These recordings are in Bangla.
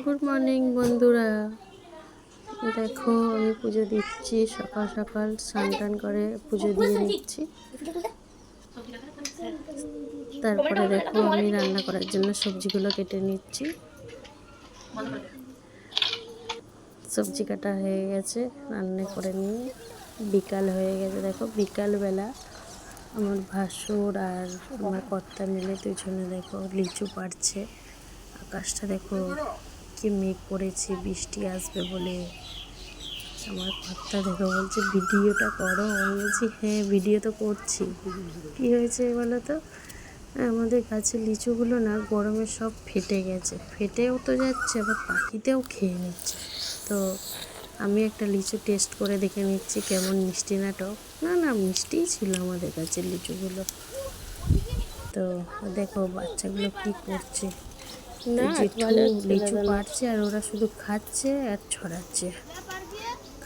গুড মর্নিং বন্ধুরা। দেখো, আমি পুজো দিচ্ছি। সকাল সকাল স্নান টান করে পুজো দিয়ে নিচ্ছি। তারপরে দেখো, আমি রান্না করার জন্য সবজিগুলো কেটে নিচ্ছি। সবজি কাটা হয়ে গেছে, রান্না করে নিয়ে বিকাল হয়ে গেছে। দেখো, বিকালবেলা আমার ভাসুর আর আমার কর্তা মিলে দুজনে দেখো, লিচু পাড়ছে। আকাশটা দেখো কি মেঘ করেছে, বৃষ্টি আসবে বলে। আমার কর্তা দেখো বলছে, ভিডিওটা করো। আমি বলছি হ্যাঁ ভিডিও তো করছি। কি হয়েছে বলো তো? আমাদের গাছের লিচুগুলো না গরমে সব ফেটে গেছে। ফেটেও তো যাচ্ছে, আবার পাখিতেও খেয়ে নিচ্ছে। তো আমি একটা লিচু টেস্ট করে দেখে নিচ্ছি, কেমন মিষ্টি না টক। না না, মিষ্টিই ছিল আমাদের গাছের লিচুগুলো। তো দেখো, বাচ্চাগুলো কি করছে। জেঠু লিচু। পাড়ছে আর ওরা শুধু খাচ্ছে আর ছড়াচ্ছে।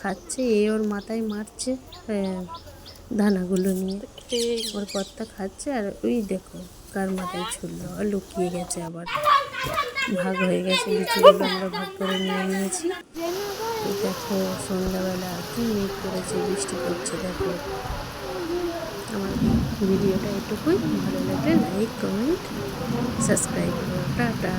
খাচ্ছে এ ওর মাথায় মারছে দানাগুলো নিয়ে। ওর কর্তা খাচ্ছে আর ওই দেখো কার মাথায় ছুড়লো আর লুকিয়ে গেছে আবার। ভাগ হয়ে গেছে লিচুগুলো আমরা ভাগ করে নিয়ে নিয়েছি। দেখো সন্ধ্যাবেলা কি মেঘ করেছে বৃষ্টি পড়ছে দেখো। ভিডিওটা এটুকুই। ভালো লাগলে লাইক কমেন্ট সাবস্ক্রাইব করো। টাটা।